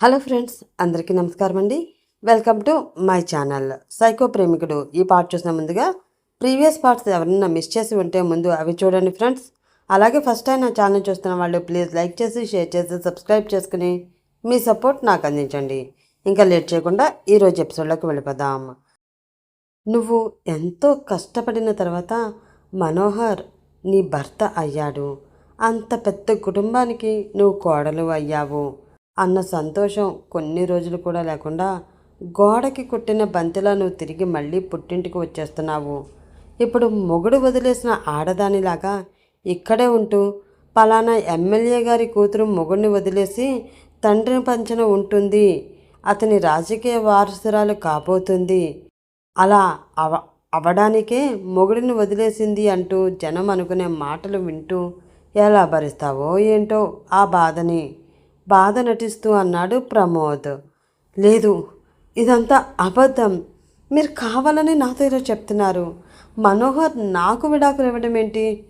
Hello friends అందరికీ నమస్కారం అండి. Welcome to my channel. Psycho ప్రేమికుడు ఈ పార్ట్ చూసిన ముందుగా ప్రీవియస్ పార్ట్స్ ఎవరైనా మిస్ చేసి ఉంటే ముందు అవి చూడండి ఫ్రెండ్స్. అలాగే ఫస్ట్ టైం నా ఛానల్ చూస్తున్న వాళ్ళు ప్లీజ్ లైక్ చేసి షేర్ చేసి సబ్స్క్రైబ్ చేసుకుని మీ సపోర్ట్ నాకు అందించండి. ఇంకా లేట్ చేయకుండా ఈరోజు ఎపిసోడ్లోకి వెళ్ళిపోదాం. నువ్వు ఎంతో కష్టపడిన తర్వాత మనోహర్ నీ భర్త అయ్యాడు. అంత పెద్ద కుటుంబానికి నువ్వు కోడలు అయ్యావు. అన్న సంతోషం కొన్ని రోజులు కూడా లేకుండా గోడకి కొట్టిన బంతిలా నువ్వు తిరిగి మళ్ళీ పుట్టింటికి వచ్చేస్తున్నావు. ఇప్పుడు మొగుడు వదిలేసిన ఆడదానిలాగా ఇక్కడే ఉంటూ పలానా ఎమ్మెల్యే గారి కూతురు మొగుడిని వదిలేసి తండ్రిని పంచన ఉంటుంది. అతని రాజకీయ వారసురాలు కాబోతుంది. అలా అవ అవడానికే మొగుడిని వదిలేసింది అంటూ జనం అనుకునే మాటలు వింటూ ఎలా భరిస్తావో ఏంటో ఆ బాధని బాధ నటిస్తూ అన్నాడు ప్రమోద్. లేదు ఇదంతా అబద్ధం. మీరు కావాలని నాతో ఇలా చెప్తున్నారు. మనోహర్ నాకు విడాకులు ఇవ్వడం ఏంటి?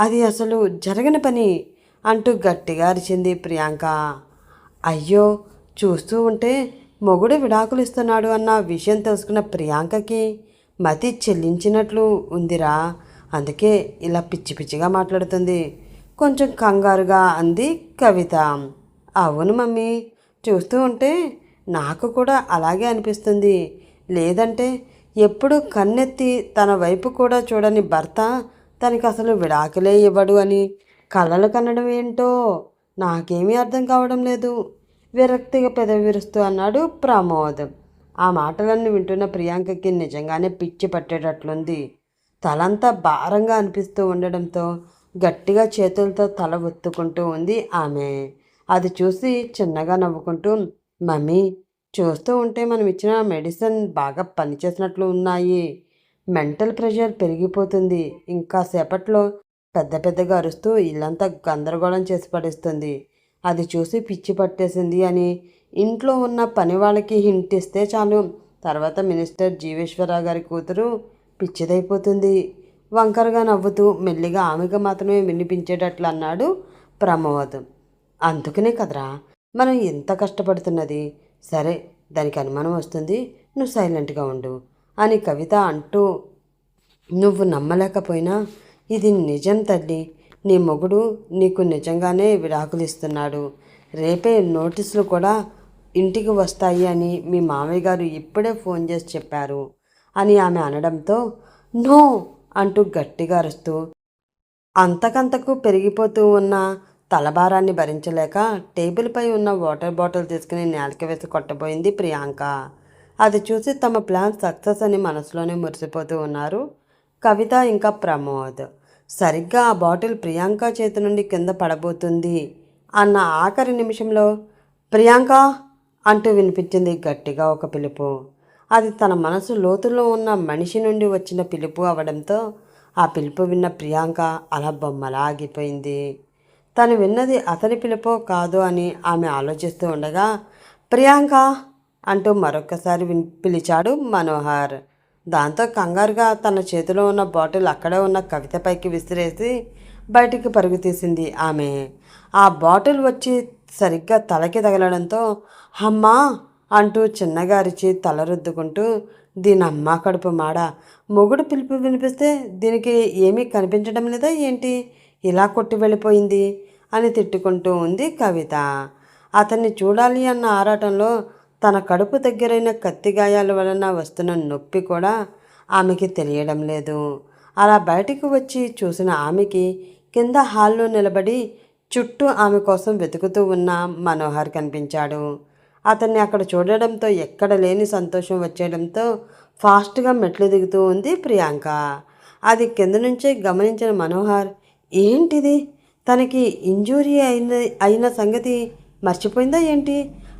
అది అసలు జరగని పని అంటూ గట్టిగా అరిచింది ప్రియాంక. అయ్యో చూస్తూ ఉంటే మొగుడు విడాకులు ఇస్తున్నాడు అన్న విషయం తెలుసుకున్న ప్రియాంకకి మతి చెల్లించినట్లు ఉందిరా. అందుకే ఇలా పిచ్చి పిచ్చిగా మాట్లాడుతుంది. కొంచెం కంగారుగా అంది కవిత. అవును మమ్మీ. చూస్తూ ఉంటే నాకు కూడా అలాగే అనిపిస్తుంది. లేదంటే ఎప్పుడు కన్నెత్తి తన వైపు కూడా చూడని భర్త తనకి అసలు విడాకులే ఇవ్వడు అని కళ్ళలు కనడం ఏంటో నాకేమీ అర్థం కావడం లేదు. విరక్తిగా పెదవి విరుస్తూ అన్నాడు ప్రమోద్. ఆ మాటలన్నీ వింటున్న ప్రియాంకకి నిజంగానే పిచ్చి పట్టేటట్లుంది. తలంతా భారంగా అనిపిస్తూ ఉండడంతో గట్టిగా చేతులతో తల ఒత్తుకుంటూ ఉంది ఆమె. అది చూసి చిన్నగా నవ్వుకుంటూ మమ్మీ చూస్తూ ఉంటే మనం ఇచ్చిన మెడిసిన్ బాగా పనిచేసినట్లు ఉన్నాయి. మెంటల్ ప్రెషర్ పెరిగిపోతుంది. ఇంకా సేపట్లో పెద్ద పెద్దగా అరుస్తూ ఇల్లంతా గందరగోళం చేసి పడేస్తుంది. అది చూసి పిచ్చి పట్టేసింది అని ఇంట్లో ఉన్న పని వాళ్ళకి హింట్ ఇస్తే చాలు. తర్వాత మినిస్టర్ జీవేశ్వరరావు గారి కూతురు పిచ్చిదైపోతుంది. వంకరగా నవ్వుతూ మెల్లిగా ఆమెకు మాత్రమే వినిపించేటట్లు అన్నాడు ప్రమోద్. అందుకనే కదరా. మనం ఎంత కష్టపడుతున్నది? సరే దానికి అనుమానం వస్తుంది. నువ్వు సైలెంట్గా ఉండు అని కవిత అంటూ నువ్వు నమ్మలేకపోయినా ఇది నిజం తల్లి. నీ మొగుడు నీకు నిజంగానే విడాకులు ఇస్తున్నాడు. రేపే నోటీసులు కూడా ఇంటికి వస్తాయి అని మీ మామయ్య గారు ఇప్పుడే ఫోన్ చేసి చెప్పారు అని ఆమె అనడంతో నో అంటూ గట్టిగా అరుస్తూ అంతకంతకు పెరిగిపోతూ ఉన్న తలభారాన్ని భరించలేక టేబుల్పై ఉన్న వాటర్ బాటిల్ తీసుకుని నేలకి వేసి కొట్టబోయింది ప్రియాంక. అది చూసి తమ ప్లాన్ సక్సెస్ అని మనసులోనే మురిసిపోతూ ఉన్నారు కవిత ఇంకా ప్రమోద్. సరిగ్గా ఆ బాటిల్ ప్రియాంక చేతి నుండి కింద పడబోతుంది అన్న ఆఖరి నిమిషంలో ప్రియాంక అంటూ వినిపించింది గట్టిగా ఒక పిలుపు. అది తన మనసు లోతులో ఉన్న మనిషి నుండి వచ్చిన పిలుపు అవడంతో ఆ పిలుపు విన్న ప్రియాంక అలా బొమ్మలా ఆగిపోయింది తను విన్నది అతని పిలుపో కాదు అని ఆమె ఆలోచిస్తూ ఉండగా ప్రియాంక అంటూ మరొకసారి విన్ పిలిచాడు మనోహర్. దాంతో కంగారుగా తన చేతిలో ఉన్న బాటిల్ అక్కడే ఉన్న కవితపైకి విసిరేసి బయటికి పరుగు తీసింది ఆమె. ఆ బాటిల్ వచ్చి సరిగ్గా తలకి తగలడంతో అమ్మా అంటూ చిన్నగా అరిచి తల రుద్దుకుంటూ దీని అమ్మ కడుపు మాడ. మొగుడు పిలుపు వినిపిస్తే దీనికి ఏమీ కనిపించడం లేదా ఏంటి? ఇలా కొట్టి వెళ్ళిపోయింది అని తిట్టుకుంటూ ఉంది కవిత. అతన్ని చూడాలి అన్న ఆరాటంలో తన కడుపు దగ్గరైన కత్తి గాయాల వలన వస్తున్న నొప్పి కూడా ఆమెకి తెలియడం లేదు. అలా బయటికి వచ్చి చూసిన ఆమెకి కింద హాల్లో నిలబడి చుట్టూ ఆమె కోసం వెతుకుతూ ఉన్న మనోహర్ కనిపించాడు. అతన్ని అక్కడ చూడడంతో ఎక్కడ లేని సంతోషం వచ్చేయడంతో ఫాస్ట్గా మెట్లు దిగుతూ ఉంది ప్రియాంక. అది కింద నుంచే గమనించిన మనోహర్ ఏంటిది? తనకి ఇంజూరీ అయిన అయిన సంగతి మర్చిపోయిందా ఏంటి?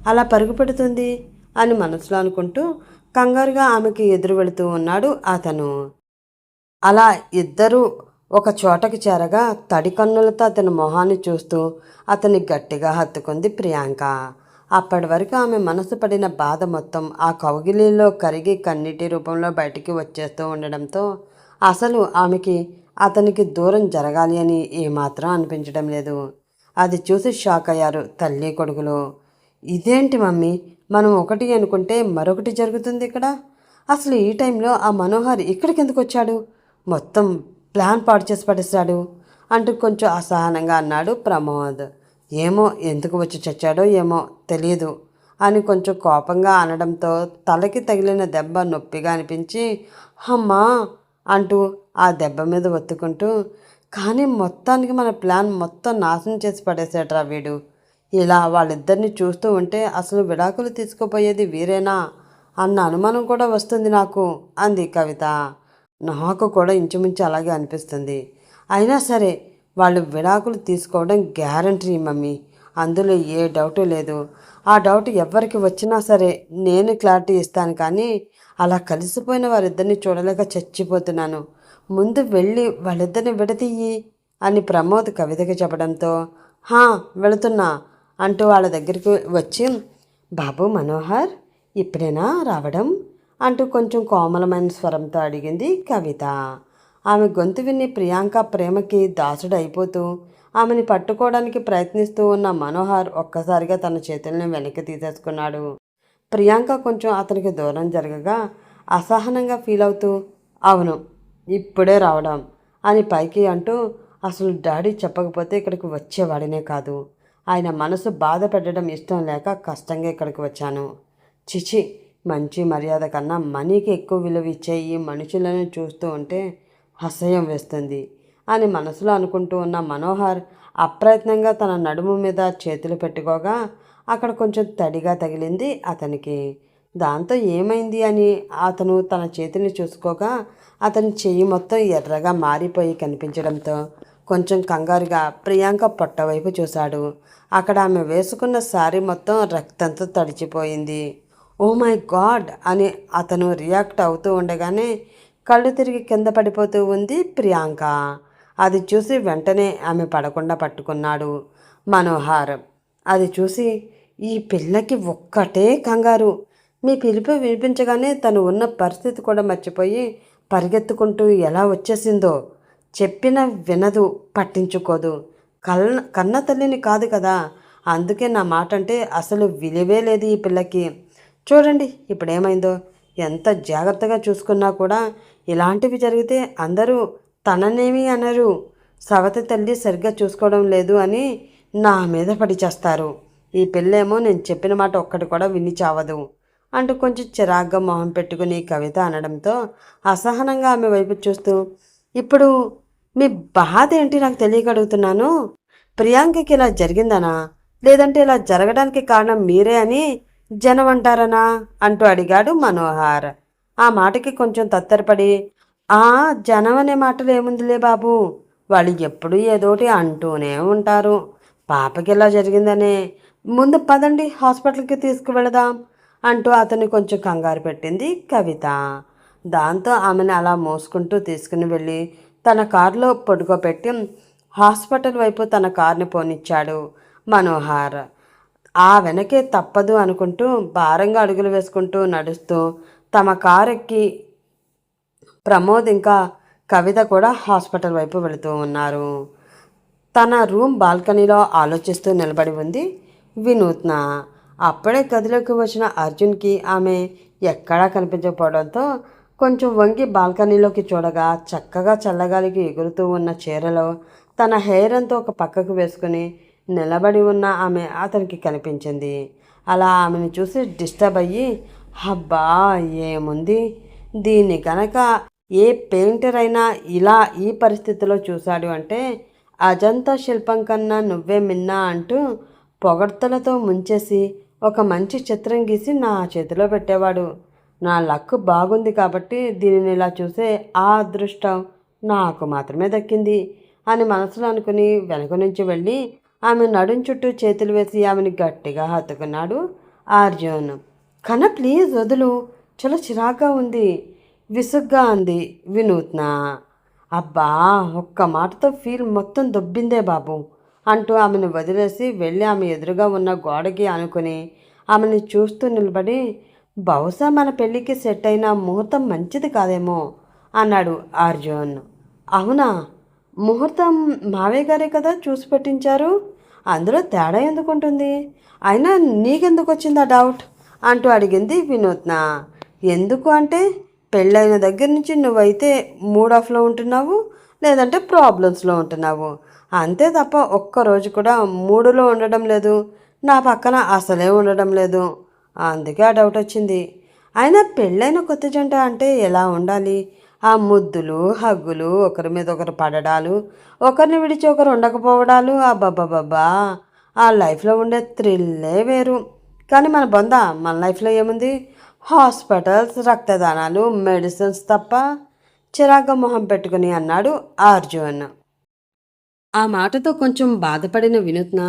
అలా పరుగు పెడుతుంది అని మనసులో అనుకుంటూ కంగారుగా ఆమెకి ఎదురు వెళుతూ ఉన్నాడు అతను. అలా ఇద్దరూ ఒక చోటకి చేరగా తడి కన్నులతో అతని మొహాన్ని చూస్తూ అతన్ని గట్టిగా హత్తుకుంది ప్రియాంక. అప్పటి వరకు ఆమె మనసు పడిన బాధ మొత్తం ఆ కౌగిలిలో కరిగి కన్నీటి రూపంలో బయటికి వచ్చేస్తూ ఉండడంతో అసలు ఆమెకి అతనికి దూరం జరగాలి అని ఏమాత్రం అనిపించడం లేదు. అది చూసి షాక్ అయ్యారు తల్లి కొడుకులు. ఇదేంటి మమ్మీ? మనం ఒకటి అనుకుంటే మరొకటి జరుగుతుంది ఇక్కడ. అసలు ఈ టైంలో ఆ మనోహర్ ఇక్కడికి ఎందుకు వచ్చాడు? మొత్తం ప్లాన్ పాడు చేసి పడేశాడు అంటూ కొంచెం అసహనంగా అన్నాడు ప్రమోద్. ఏమో ఎందుకు వచ్చి చచ్చాడో ఏమో తెలియదు అని కొంచెం కోపంగా అనడంతో తలకి తగిలిన దెబ్బ నొప్పిగా అనిపించి అమ్మా అంటూ ఆ దెబ్బ మీద ఒత్తుకుంటూ కానీ మొత్తానికి మన ప్లాన్ మొత్తం నాశనం చేసి పడేసాడరా వీడు. ఇలా వాళ్ళిద్దరిని చూస్తూ ఉంటే అసలు విడాకులు తీసుకుపోయేది వీరేనా? అన్న అనుమానం కూడా వస్తుంది నాకు అంది కవిత. నాకు కూడా ఇంచుమించు అలాగే అనిపిస్తుంది. అయినా సరే వాళ్ళు విడాకులు తీసుకోవడం గ్యారంటీ మమ్మీ. అందులో ఏ డౌటు లేదు. ఆ డౌట్ ఎవరికి వచ్చినా సరే నేను క్లారిటీ ఇస్తాను కానీ అలా కలిసిపోయిన వారిద్దరిని చూడలేక చచ్చిపోతున్నాను. ముందు వెళ్ళి వాళ్ళిద్దరిని విడతీయి అని ప్రమోద్ కవితకి చెప్పడంతో హా వెళుతున్నా అంటూ వాళ్ళ దగ్గరికి వచ్చి బాబు మనోహర్ ఇప్పుడేనా రావడం? అంటూ కొంచెం కోమలమైన స్వరంతో అడిగింది కవిత. ఆమె గొంతు విని ప్రియాంక ప్రేమకి దాసుడు అయిపోతూ ఆమెని పట్టుకోవడానికి ప్రయత్నిస్తూ ఉన్న మనోహర్ ఒక్కసారిగా తన చేతుల్ని వెనక్కి తీసేసుకున్నాడు. ప్రియాంక కొంచెం అతనికి దూరం జరగగా అసహనంగా ఫీల్ అవుతూ అవును ఇప్పుడే రావడం అని పైకి అంటూ అసలు డాడీ చెప్పకపోతే ఇక్కడికి వచ్చేవాడినే కాదు. ఆయన మనసు బాధ పెట్టడం ఇష్టం లేక కష్టంగా ఇక్కడికి వచ్చాను. చిచి మంచి మర్యాద కన్నా మనీకి ఎక్కువ విలువ ఇచ్చే ఈ మనుషులను చూస్తూ ఉంటే అసహ్యం వేస్తుంది. అని మనసులో అనుకుంటూ ఉన్న మనోహర్ అప్రయత్నంగా తన నడుము మీద చేతులు పెట్టుకోగా అక్కడ కొంచెం తడిగా తగిలింది అతనికి. దాంతో ఏమైంది అని అతను తన చేతిని చూసుకోగా అతని చెయ్యి మొత్తం ఎర్రగా మారిపోయి కనిపించడంతో కొంచెం కంగారుగా ప్రియాంక పొట్టవైపు చూశాడు. అక్కడ ఆమె వేసుకున్న శారీ మొత్తం రక్తంతో తడిచిపోయింది. Oh my God! అని అతను రియాక్ట్ అవుతూ ఉండగానే కళ్ళు తిరిగి కింద పడిపోతూ ఉంది ప్రియాంక. అది చూసి వెంటనే ఆమె పడకుండా పట్టుకున్నాడు మనోహర్. అది చూసి ఈ పిల్లకి ఒక్కటే కంగారు. మీ పిలుపు వినిపించగానే తను ఉన్న పరిస్థితి కూడా మర్చిపోయి పరిగెత్తుకుంటూ ఎలా వచ్చేసిందో చెప్పిన వినదు పట్టించుకోదు. కన్న కన్న తల్లిని కాదు కదా అందుకే నా మాట అంటే అసలు విలువే లేదు ఈ పిల్లకి. చూడండి ఇప్పుడేమైందో. ఎంత జాగ్రత్తగా చూసుకున్నా కూడా ఇలాంటివి జరిగితే అందరూ తననేమి అనరు. సవతి తల్లి సరిగ్గా చూసుకోవడం లేదు అని నా మీద పడి చేస్తారు. ఈ పిల్లేమో నేను చెప్పిన మాట ఒక్కటి కూడా విని చావదు. అంటూ కొంచెం చిరాగ్గా మొహం పెట్టుకుని కవిత అనడంతో అసహనంగా ఆమె వైపు చూస్తూ ఇప్పుడు మీ బాధ ఏంటి నాకు తెలియక అడుగుతున్నాను? ప్రియాంకకి ఇలా జరిగిందనా? లేదంటే ఇలా జరగడానికి కారణం మీరే అని జనం అంటారనా? అంటూ అడిగాడు మనోహర్. ఆ మాటకి కొంచెం తత్తరపడి ఆ జనం అనే మాటలు ఏముందిలే బాబు? వాళ్ళు ఎప్పుడు ఏదోటి అంటూనే ఉంటారు. పాపకి ఇలా జరిగిందనే. ముందు పదండి హాస్పిటల్కి తీసుకువెళదాం అంటూ అతన్ని కొంచెం కంగారు పెట్టింది కవిత. దాంతో ఆమెను అలా మోసుకుంటూ తీసుకుని వెళ్ళి తన కారులో పడుకోబెట్టి హాస్పిటల్ వైపు తన కారుని పోనిచ్చాడు మనోహర్. ఆ వెనకే తప్పదు అనుకుంటూ భారంగా అడుగులు వేసుకుంటూ నడుస్తూ తమ కారు ఎక్కి ప్రమోద్ ఇంకా కవిత కూడా హాస్పిటల్ వైపు వెళుతూ ఉన్నారు. తన రూమ్ బాల్కనీలో ఆలోచిస్తూ నిలబడి ఉంది వినూత్న. అప్పుడే గదిలోకి వచ్చిన అర్జున్కి ఆమె ఎక్కడా కనిపించకపోవడంతో కొంచెం వంగి బాల్కనీలోకి చూడగా చక్కగా చల్లగాలికి ఎగురుతూ ఉన్న చీరలో తన హెయిర్ అంతా ఒక పక్కకు వేసుకుని నిలబడి ఉన్న ఆమె అతనికి కనిపించింది. అలా ఆమెను చూసి డిస్టర్బ్ అయ్యి హబ్బా ఏముంది? దీన్ని కనుక ఏ పెయింటర్ అయినా ఇలా ఈ పరిస్థితిలో చూశాడు అంటే అజంతా శిల్పం కన్నా నువ్వే మిన్నా అంటూ పొగడ్తలతో ముంచేసి ఒక మంచి చిత్రం గీసి నా చేతిలో పెట్టేవాడు. నా లక్ బాగుంది కాబట్టి దీనిని ఇలా చూసే ఆ అదృష్టం నాకు మాత్రమే దక్కింది అని మనసులో అనుకుని వెనక నుంచి వెళ్ళి ఆమె నడుం చుట్టూ చేతులు వేసి ఆమెను గట్టిగా హత్తుకున్నాడు అర్జున్. కన ప్లీజ్ వదులు. చాలా చిరాగ్గా ఉంది. విసుగ్గా అంది వినూత్న. అబ్బా ఒక్క మాటతో ఫీల్ మొత్తం దొబ్బిందే బాబు అంటూ ఆమెను వదిలేసి వెళ్ళి ఆమె ఎదురుగా ఉన్న గోడకి అనుకుని ఆమెను చూస్తూ నిలబడి బహుశా మన పెళ్ళికి సెట్ అయిన ముహూర్తం మంచిది కాదేమో అన్నాడు అర్జున్. అవునా? ముహూర్తం మావయ్య గారే కదా చూసి పెట్టించారు? అందులో తేడా ఎందుకు ఉంటుంది? అయినా నీకెందుకు వచ్చింది ఆ డౌట్? అంటూ అడిగింది వినూత్న. ఎందుకు అంటే పెళ్ళైన దగ్గర నుంచి నువ్వైతే మూడ్ ఆఫ్లో ఉంటున్నావు లేదంటే ప్రాబ్లమ్స్లో ఉంటున్నావు. అంతే తప్ప ఒక్కరోజు కూడా మూడులో ఉండడం లేదు నా పక్కన అసలే ఉండడం లేదు. అందుకే ఆ డౌట్ వచ్చింది. అయినా పెళ్ళైన కొత్త జంట అంటే ఎలా ఉండాలి? ఆ ముద్దులు హగ్గులు ఒకరి మీద ఒకరు పడడాలు ఒకరిని విడిచి ఒకరు ఉండకపోవడాలు అబ్బబ్బబ్బబ్బా. ఆ లైఫ్లో ఉండే థ్రిల్లే వేరు. కానీ మన బొంద మన లైఫ్లో ఏముంది? హాస్పిటల్స్ రక్తదానాలు మెడిసిన్స్ తప్ప చిరాగ్గా మొహం పెట్టుకుని అన్నాడు అర్జున్. ఆ మాటతో కొంచెం బాధపడిన వినూత్న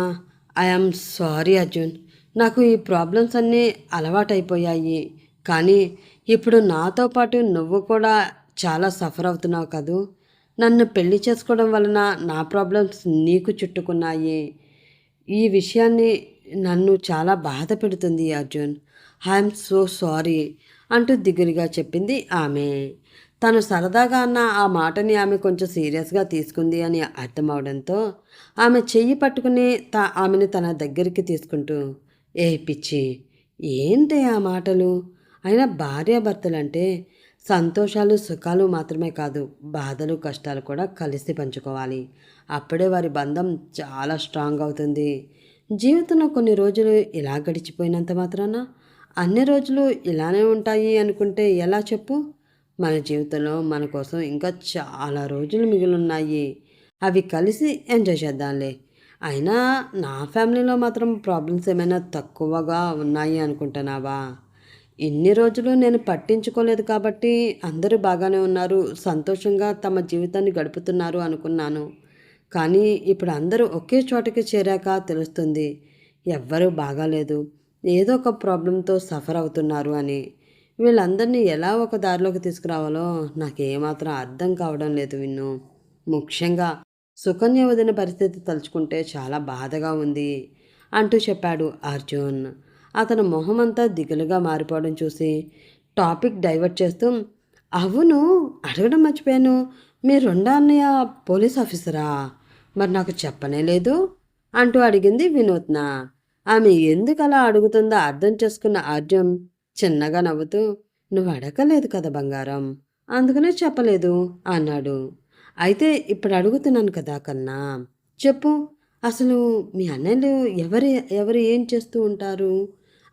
ఐఎమ్ సారీ అర్జున్. నాకు ఈ ప్రాబ్లమ్స్ అన్నీ అలవాటైపోయాయి. కానీ ఇప్పుడు నాతో పాటు నువ్వు కూడా చాలా సఫర్ అవుతున్నావు కదూ. నన్ను పెళ్ళి చేసుకోవడం వలన నా ప్రాబ్లమ్స్ నీకు చుట్టుకున్నాయి. ఈ విషయాన్ని నన్ను చాలా బాధ పెడుతుంది అర్జున్. ఐఎమ్ సో సారీ అంటూ దిగులుగా చెప్పింది ఆమె. తను సరదాగా అన్న ఆ మాటని ఆమె కొంచెం సీరియస్గా తీసుకుంది అని అర్థమవడంతో ఆమె చెయ్యి పట్టుకుని తా ఆమెను తన దగ్గరికి తీసుకుంటూ ఏ పిచ్చి ఏంటి ఆ మాటలు? అయినా భార్యాభర్తలంటే సంతోషాలు సుఖాలు మాత్రమే కాదు బాధలు కష్టాలు కూడా కలిసి పంచుకోవాలి. అప్పుడే వారి బంధం చాలా స్ట్రాంగ్ అవుతుంది. జీవితంలో కొన్ని రోజులు ఇలా గడిచిపోయినంత మాత్రాన అన్ని రోజులు ఇలానే ఉంటాయి అనుకుంటే ఎలా చెప్పు? మన జీవితంలో మన కోసం ఇంకా చాలా రోజులు మిగిలిన్నాయి. అవి కలిసి ఎంజాయ్ చేద్దాంలే. అయినా నా ఫ్యామిలీలో మాత్రం ప్రాబ్లమ్స్ ఏమైనా తక్కువగా ఉన్నాయి అనుకుంటున్నావా? ఇన్ని రోజులు నేను పట్టించుకోలేదు కాబట్టి అందరూ బాగానే ఉన్నారు సంతోషంగా తమ జీవితాన్ని గడుపుతున్నారు అనుకున్నాను. కానీ ఇప్పుడు అందరూ ఒకే చోటకి చేరాక తెలుస్తుంది ఎవ్వరూ బాగాలేదు. ఏదో ఒక ప్రాబ్లంతో సఫర్ అవుతున్నారు అని. వీళ్ళందరినీ ఎలా ఒక దారిలోకి తీసుకురావాలో నాకు ఏమాత్రం అర్థం కావడం లేదు విన్ను. ముఖ్యంగా సుకన్య వదిన పరిస్థితి తలుచుకుంటే చాలా బాధగా ఉంది అంటూ చెప్పాడు అర్జున్. అతను మొహమంతా దిగులుగా మారిపోవడం చూసి టాపిక్ డైవర్ట్ చేస్తూ అవును అడగడం మర్చిపోయాను. మీ రెండో అన్నయ్య పోలీస్ ఆఫీసరా? మరి నాకు చెప్పనే లేదు అంటూ అడిగింది వినూత్న. ఆమె ఎందుకు అలా అడుగుతుందో అర్థం చేసుకున్న అర్జున్ చిన్నగా నవ్వుతూ నువ్వు అడగలేదు కదా బంగారం? అందుకనే చెప్పలేదు అన్నాడు. అయితే ఇప్పుడు అడుగుతున్నాను కదా కన్నా చెప్పు. అసలు మీ అన్నయ్యలు ఎవరు ఎవరు ఏం చేస్తూ ఉంటారు?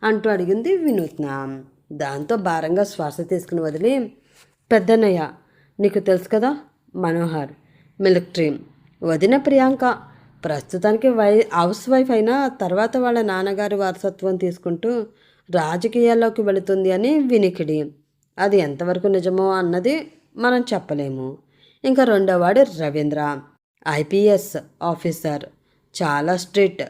అంటూ అడిగింది వినూత్న. దాంతో భారంగా శ్వాస తీసుకుని వదిలి పెద్దన్నయ్య నీకు తెలుసు కదా మనోహర్ మిలిటరీ. వదిన ప్రియాంక ప్రస్తుతానికి వై హౌస్ వైఫ్ అయినా తర్వాత వాళ్ళ నాన్నగారి వారసత్వం తీసుకుంటూ రాజకీయాల్లోకి వెళుతుంది అని వినికిడి. అది ఎంతవరకు నిజమో అన్నది మనం చెప్పలేము. ఇంకా రెండోవాడు రవీంద్ర. IPS officer. చాలా స్ట్రిక్ట్.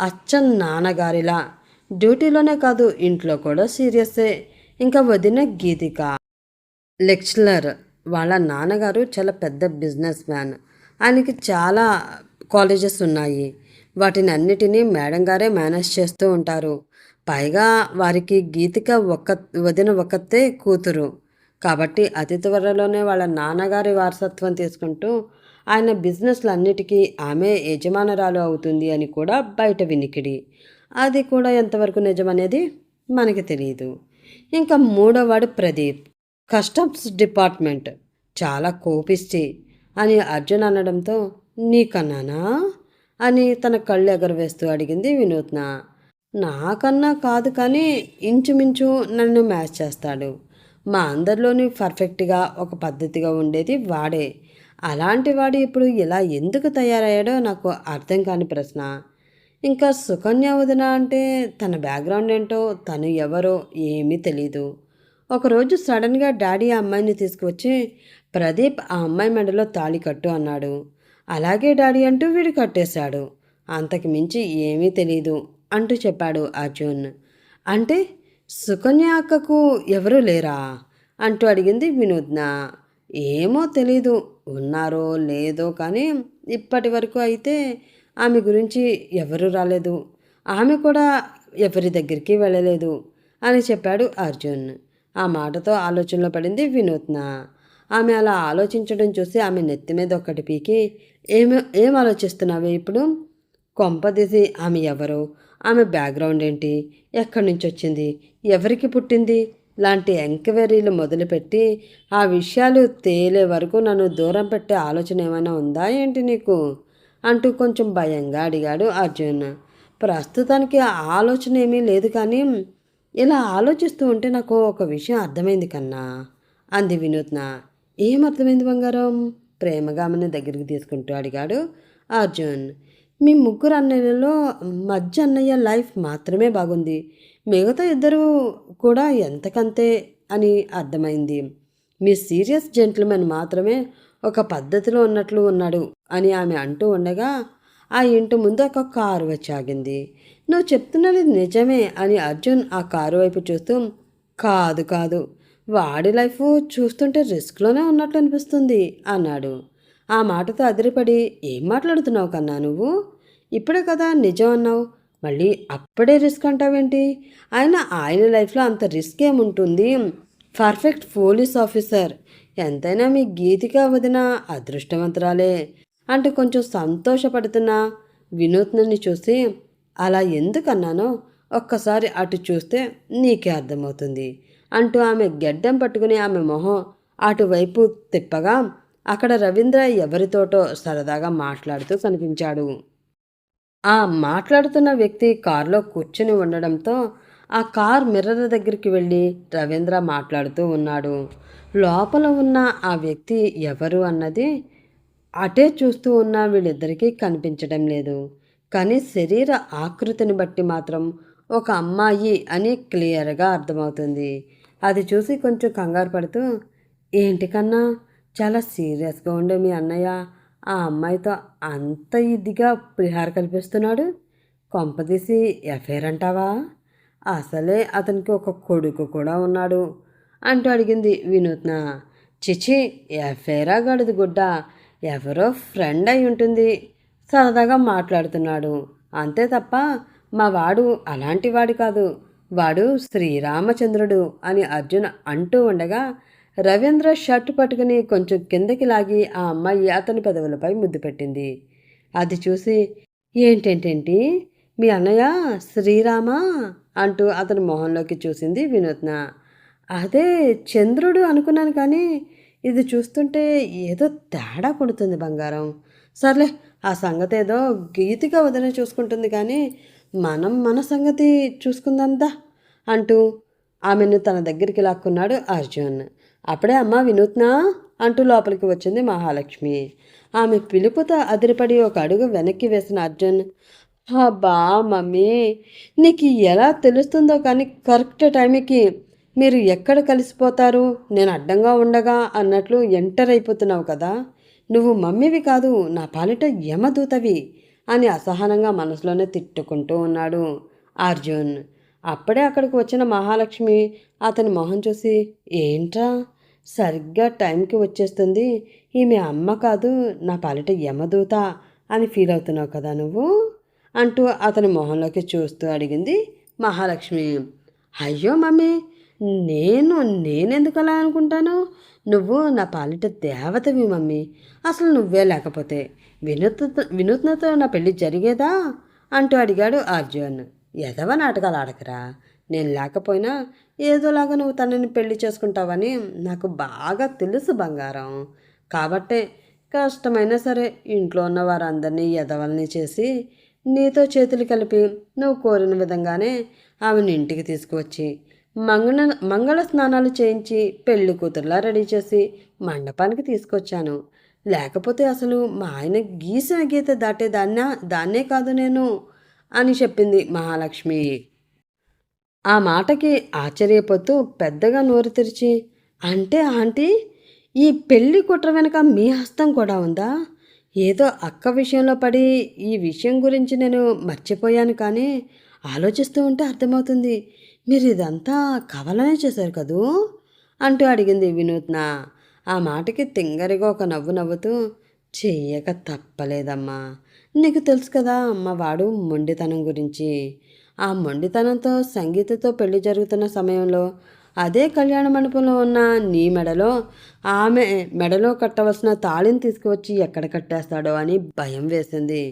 అచ్చం నాన్నగారిలా. డ్యూటీలోనే కాదు ఇంట్లో కూడా సీరియస్సే ఇంకా వదిన గీతిక. లెక్చరర్. వాళ్ళ నాన్నగారు చాలా పెద్ద బిజినెస్ మ్యాన్. ఆయనకి చాలా కాలేజెస్ ఉన్నాయి. వాటిని అన్నిటినీ మేడం గారే మేనేజ్ చేస్తూ ఉంటారు. పైగా వారికి గీతిక ఒక్క వదిన ఒక్కతే కూతురు. కాబట్టి అతి త్వరలోనే వాళ్ళ నాన్నగారి వారసత్వం తీసుకుంటూ ఆయన బిజినెస్లన్నిటికీ ఆమె యజమానురాలు అవుతుంది అని కూడా బయట వినికిడి. అది కూడా ఎంతవరకు నిజమనేది మనకి తెలియదు ఇంకా మూడోవాడు ప్రదీప్. Customs department. చాలా కోపిస్తి అని అర్జున్ అనడంతో నీకన్నానా? అని తన కళ్ళు ఎగరవేస్తూ అడిగింది వినూత్న. నాకన్నా కాదు కానీ ఇంచుమించు నన్ను మ్యాచ్ చేస్తాడు. మా అందరిలోని పర్ఫెక్ట్గా ఒక పద్ధతిగా ఉండేది వాడే. అలాంటి వాడు ఇప్పుడు ఇలా ఎందుకు తయారయ్యాడో నాకు అర్థం కాని ప్రశ్న. ఇంకా సుకన్య వదిన అంటే తన బ్యాక్గ్రౌండ్ ఏంటో తను ఎవరో ఏమీ తెలీదు. ఒకరోజు సడన్గా డాడీ ఆ అమ్మాయిని తీసుకువచ్చి ప్రదీప్ ఆ అమ్మాయి మెడలో తాళి కట్టు అన్నాడు. అలాగే డాడీ అంటూ వీడు కట్టేశాడు. అంతకు మించి ఏమీ తెలీదు అంటూ చెప్పాడు అర్జున్. అంటే సుకన్య అక్కకు ఎవరూ లేరా? అంటూ అడిగింది వినూత్న. ఏమో తెలీదు ఉన్నారో లేదో కానీ ఇప్పటి వరకు అయితే ఆమె గురించి ఎవరూ రాలేదు. ఆమె కూడా ఎవరి దగ్గరికి వెళ్ళలేదు అని చెప్పాడు అర్జున్. ఆ మాటతో ఆలోచనలో పడింది వినూత్న. ఆమె అలా ఆలోచించడం చూసి ఆమె నెత్తి మీద ఒక్కటి పీకి ఏమి ఏం ఆలోచిస్తున్నావే ఇప్పుడు? కొంపదీసి ఆమె ఎవరు? ఆమె బ్యాక్గ్రౌండ్ ఏంటి? ఎక్కడి నుంచి వచ్చింది? ఎవరికి పుట్టింది? లాంటి ఎంక్వైరీలు మొదలుపెట్టి ఆ విషయాలు తేలే వరకు నన్ను దూరం పెట్టే ఆలోచన ఏమైనా ఉందా ఏంటి నీకు? అంటూ కొంచెం భయంగా అడిగాడు అర్జున్. ప్రస్తుతానికి ఆలోచన ఏమీ లేదు కానీ ఇలా ఆలోచిస్తూ ఉంటే నాకు ఒక విషయం అర్థమైంది కన్నా అంది వినూత్న. ఏం అర్థమైంది బంగారం? ప్రేమగా ఆమెను దగ్గరికి తీసుకుంటూ అడిగాడు అర్జున్. మీ ముగ్గురు అన్నయ్యలలో మధ్య అన్నయ్య లైఫ్ మాత్రమే బాగుంది. మిగతా ఇద్దరు కూడా ఎంతకంతే అని అర్థమైంది. మీ సీరియస్ జెంట్లమెన్ మాత్రమే ఒక పద్ధతిలో ఉన్నట్లు ఉన్నాడు అని ఆమె అంటూ ఉండగా ఆ ఇంటి ముందు ఒక కారు వచ్చి ఆగింది నువ్వు చెప్తున్నది నిజమే అని అర్జున్ ఆ కారు వైపు చూస్తూ కాదు కాదు. వాడి లైఫ్ చూస్తుంటే రిస్క్లోనే ఉన్నట్లు అనిపిస్తుంది అన్నాడు. ఆ మాటతో అదిరిపడి ఏం మాట్లాడుతున్నావు కన్నా నువ్వు? ఇప్పుడే కదా నిజం అన్నావు. మళ్ళీ అప్పుడే రిస్క్ అంటావేంటి? ఆయన ఆయన లైఫ్లో అంత రిస్క్ ఏముంటుంది? Perfect police officer. ఎంతైనా మీ గీతిక వదిన అదృష్టవంతురాలే అంటూ కొంచెం సంతోషపడుతున్న వినూత్నని చూసి అలా ఎందుకన్నానో? ఒక్కసారి అటు చూస్తే నీకే అర్థమవుతుంది. అంటూ ఆమె గెడ్డం పట్టుకుని ఆమె మొహం అటువైపు తిప్పగా అక్కడ రవీంద్ర ఎవరితోటో సరదాగా మాట్లాడుతూ కనిపించాడు. ఆ మాట్లాడుతున్న వ్యక్తి కారులో కూర్చుని ఉండడంతో ఆ కార్ మిర్రర్ దగ్గరికి వెళ్ళి రవీంద్ర మాట్లాడుతూ ఉన్నాడు. లోపల ఉన్న ఆ వ్యక్తి ఎవరు అన్నది అటే చూస్తూ ఉన్న వీళ్ళిద్దరికీ కనిపించడం లేదు. కానీ శరీర ఆకృతిని బట్టి మాత్రం ఒక అమ్మాయి అని క్లియర్గా అర్థమవుతుంది. అది చూసి కొంచెం కంగారు పడుతూ ఏంటి కన్నా చాలా సీరియస్గా ఉండే మీ అన్నయ్య. ఆ అమ్మాయితో అంత ఇదిగా ప్రిహార కల్పిస్తున్నాడు. కొంపదీసి ఎఫైర్ అంటావా? అసలే అతనికి ఒక కొడుకు కూడా ఉన్నాడు. అంటూ అడిగింది వినూత్న. చిచి ఎఫైరా గడదు గుడ్డ. ఎవరో ఫ్రెండ్ అయి ఉంటుంది. సరదాగా మాట్లాడుతున్నాడు. అంతే తప్ప మా వాడు అలాంటివాడు కాదు. వాడు శ్రీరామచంద్రుడు అని అర్జున్ అంటూ ఉండగా రవీంద్ర షర్ట్ పట్టుకుని కొంచెం కిందకి లాగి ఆ అమ్మాయి అతని పెదవులపై ముద్దు పెట్టింది. అది చూసి ఏంటేంటేంటి? మీ అన్నయ్య శ్రీరామా అంటూ అతని మొహంలోకి చూసింది వినూత్న. అదే చంద్రుడు అనుకున్నాను కానీ ఇది చూస్తుంటే ఏదో తేడా కొడుతుంది బంగారం. సర్లే ఆ సంగతి ఏదో గీతిగా వదిలే చూసుకుంటుంది కానీ మనం మన సంగతి చూసుకుందాందా అంటూ ఆమెను తన దగ్గరికి లాక్కున్నాడు అర్జున్. అప్పుడే అమ్మ వినూత్నా అంటూ లోపలికి వచ్చింది మహాలక్ష్మి. ఆమె పిలుపుతో అదిరిపడి ఒక అడుగు వెనక్కి వేసిన అర్జున్. అబ్బా మమ్మీ నీకు ఎలా తెలుస్తుందో కానీ కరెక్ట్ టైంకి మీరు ఎక్కడ కలిసిపోతారు? నేను అడ్డంగా ఉండగా అన్నట్లు ఎంటర్ అయిపోతున్నావు కదా. నువ్వు మమ్మీవి కాదు నా పాలిట యమదూతవి. అని అసహనంగా మనసులోనే తిట్టుకుంటూ ఉన్నాడు అర్జున్. అప్పుడే అక్కడికి వచ్చిన మహాలక్ష్మి అతని మొహం చూసి ఏంట్రా? సరిగ్గా టైంకి వచ్చేస్తుంది. ఈమె అమ్మ కాదు నా పాలిట యమదూత అని ఫీల్ అవుతున్నావు కదా నువ్వు? అంటూ అతని మొహంలోకి చూస్తూ అడిగింది మహాలక్ష్మి. అయ్యో మమ్మీ నేను నేనెందుకు అలా అనుకుంటాను? నువ్వు నా పాలిట దేవతవి మమ్మీ. అసలు నువ్వే లేకపోతే వినూత్నతో వినూత్నతో నా పెళ్ళి జరిగేదా? అంటూ అడిగాడు అర్జున్. ఎదవ నాటకాలు ఆడకరా? నేను లేకపోయినా ఏదోలాగా నువ్వు తనని పెళ్ళి చేసుకుంటావని నాకు బాగా తెలుసు బంగారం. కాబట్టే కష్టమైనా సరే ఇంట్లో ఉన్న వారందరినీ ఎదవల్ని చేసి నీతో చేతులు కలిపి నువ్వు కోరిన విధంగానే ఆమెను ఇంటికి తీసుకువచ్చి మంగళ మంగళ స్నానాలు చేయించి పెళ్ళి కూతురులా రెడీ చేసి మండపానికి తీసుకొచ్చాను. లేకపోతే అసలు మా ఆయన గీసిన గీత దాటేదాన్నా దాన్నే కాదు నేను అని చెప్పింది మహాలక్ష్మి. ఆ మాటకి ఆశ్చర్యపోతూ పెద్దగా నోరు తెరిచి అంటే ఆంటీ ఈ పెళ్ళి కుట్ర వెనక మీ హస్తం కూడా ఉందా? ఏదో అక్క విషయంలో పడి ఈ విషయం గురించి నేను మర్చిపోయాను కానీ ఆలోచిస్తూ ఉంటే అర్థమవుతుంది. మీరు ఇదంతా కవలనే చేశారు కదూ? అంటూ అడిగింది వినూత్న. ఆ మాటకి తింగరిగా ఒక నవ్వు నవ్వుతూ చెయ్యక తప్పలేదమ్మా. నీకు తెలుసు కదా అమ్మవాడు మొండితనం గురించి. ఆ మొండితనంతో సంగీతతో పెళ్ళి జరుగుతున్న సమయంలో అదే కళ్యాణ మండపంలో ఉన్న నీ మెడలో ఆమె మెడలో కట్టవలసిన తాళిని తీసుకువచ్చి ఎక్కడ కట్టేస్తాడో అని భయం వేసింది.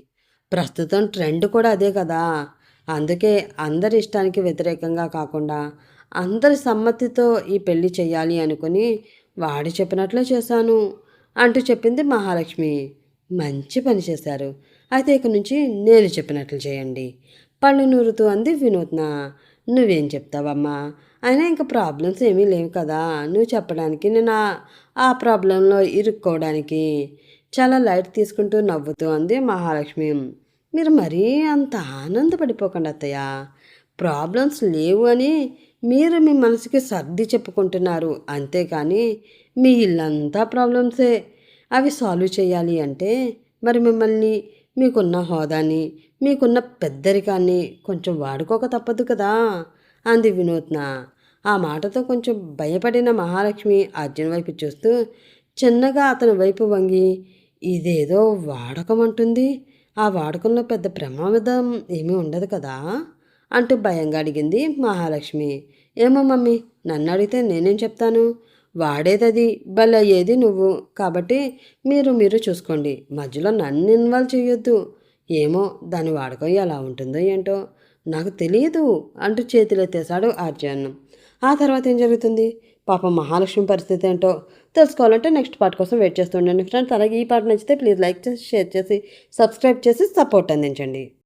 ప్రస్తుతం ట్రెండ్ కూడా అదే కదా. అందుకే అందరి ఇష్టానికి వ్యతిరేకంగా కాకుండా అందరి సమ్మతితో ఈ పెళ్ళి చేయాలి అనుకుని వాడి చెప్పినట్లే చేశాను అంటూ చెప్పింది మహాలక్ష్మి. మంచి పని చేశారు. అయితే ఇక నుంచి నేను చెప్పినట్లు చేయండి. పళ్ళు నూరుతూ అంది వినూత్న నువ్వేం చెప్తావమ్మా? అయినా ఇంకా ప్రాబ్లమ్స్ ఏమీ లేవు కదా. నువ్వు చెప్పడానికి నేను ఆ- ఆ ప్రాబ్లంలో ఇరుక్కోవడానికి చాలా లైట్ తీసుకుంటూ నవ్వుతూ అంది మహాలక్ష్మి. మీరు మరీ అంత ఆనందపడిపోకండి అత్తయ్య. ప్రాబ్లమ్స్ లేవు అని మీరు మీ మనసుకి సర్ది చెప్పుకుంటున్నారు. అంతేకాని మీ ఇల్లంతా ప్రాబ్లమ్సే. అవి సాల్వ్ చేయాలి అంటే మరి మిమ్మల్ని మీకున్న హోదాని మీకున్న పెద్దరికాన్ని కొంచెం వాడుకోక తప్పదు కదా. అంది వినూత్న. ఆ మాటతో కొంచెం భయపడిన మహాలక్ష్మి అర్జున్ వైపు చూస్తూ చిన్నగా అతని వైపు వంగి ఇదేదో వాడకం అంటుంది. ఆ వాడకంలో పెద్ద ప్రమాదం ఏమీ ఉండదు కదా. అంటూ భయంగా అడిగింది మహాలక్ష్మి. ఏమో మమ్మీ నన్ను అడిగితే నేనేం చెప్తాను? వాడేదది? బలయ్యేది నువ్వు? కాబట్టి మీరు మీరు చూసుకోండి. మధ్యలో నన్ను ఇన్వాల్వ్ చేయొద్దు ఏమో దాని వాడకం ఎలా ఉంటుందో ఏంటో? నాకు తెలియదు అంటూ చేతులెత్తేశాడు ఆర్జన్. ఆ తర్వాత ఏం జరుగుతుంది? పాపం మహాలక్ష్మి పరిస్థితి ఏంటో తెలుసుకోవాలంటే నెక్స్ట్ పార్ట్ కోసం వెయిట్ చేస్తుండండి ఫ్రెండ్స్. అలాగే ఈ పార్ట్ నచ్చితే ప్లీజ్ లైక్ చేసి షేర్ చేసి సబ్స్క్రైబ్ చేసి సపోర్ట్ అందించండి.